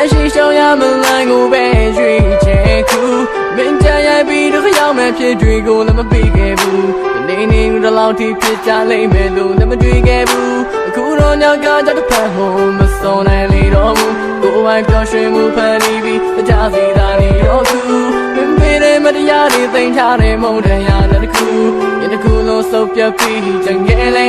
လက်ရှိရှောင်းရမလန်ကိုပဲရွေးချယ်ခုမင်းကြရိုက်ပြီးတော့ရောက်မဲ့ဖြစ်တွေကိုလည်းမပြီးခဲ့ဘူးဒီနေ့နေ့တော့လောက်ထိဖြစ်ကြလိမ့်မယ်လို့လည်းမတွေးခဲ့ဘူးအခုတော့ညကကြတဲ့ဖက်ဟိုမစုံနိုင်လေတော့ဘူးကိုယ်ပိုင်ပြောရွှင်မှုဖန်တီးပြီးအကြစီတာနေတော့သူမင်းမေးတဲ့မတရားတွေသိမ်းထားတဲ့မုန်းတရားတဲ့တစ်ခုယနေ့တစ်ခုလုံးစုပ်ပြတ်ပြီးကြငယ်လေ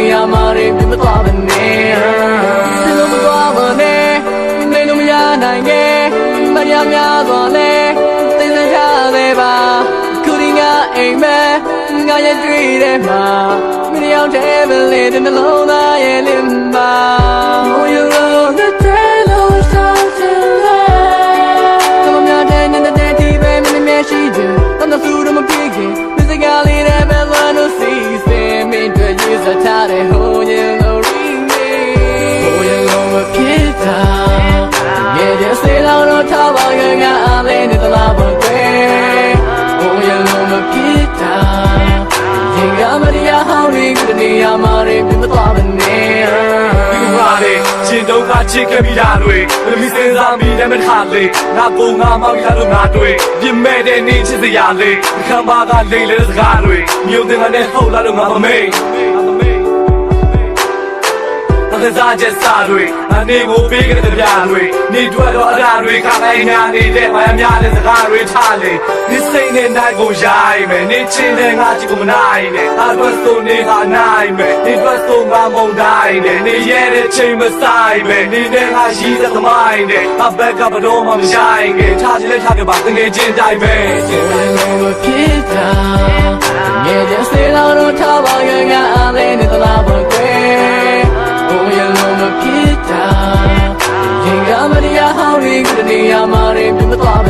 လေးကတည်းကမာရီပြမသွားပါနဲ့ဒီလိုမသွားပါနဲ့နေလို့မရနိုင်ခဲ့မရများသွားလဲသိစကြသေးပါခုဒီငါအိမ်မဲငါရဲ့တွေ့တဲ့မှာမင်းရောက်တဲ့မလေးတဲ့နှလုံးသားရဲ့လင်းပါ စထားတဲ့ဟိုရင်လို့ရီမေဟိုရင်လို့မဖြစ်တာငယ်တဲ့စေလောင်းတော့ထားပါကငါအားလေးနဲ့တလားပေါ်ကွယ်ဟိုရင်လို့မဖြစ်တာရင်ကမတရားဟောင်းလေးကတည်းကမာရီပြမသွားပါနဲ့ဒီမှာလေရှင်ဒုက္ခချစ်ခဲ့ပြီးတာတွေဘယ်မီစင်စားမိလည်းမထားလေငါပုံငါမောက်ရလို့ငါတွေပြစ်မဲ့တဲ့နေချစ်စရာလေးခံပါကလိမ့်လေစကားတွေမြို့တင်ကနဲ့ဟုတ်လာလို့ငါမမေ့အသ က်စားချက်စားတွေအနေကိုပေးခဲ့တဲ့ပြားတွေနေတွေ့တော့အရာတွေခါတိုင်းများနေတဲ့မယများတဲ့စကားတွေထားလေနေစိတ်နဲ့နိုင်ကိုရိုင်းမယ်နေချင်းနဲ့ငါချစ်ကိုမနိုင်နဲ့အတော့ဆိုနေဟာနိုင်မယ်နေတော့ဆိုငါမုန်တိုင်းနဲ့နေရဲတဲ့ချိန်မဆိုင်ပဲနေနဲ့ငါရှိတဲ့သမိုင်းနဲ့အဘက်ကဘတော်မှမဆိုင်ခဲ့ထားချင်လဲထားခဲ့ပါတကယ်ချင်းတိုင်းပဲရင်လုံးမ နေရာမှာနေမြင်မသွားပဲ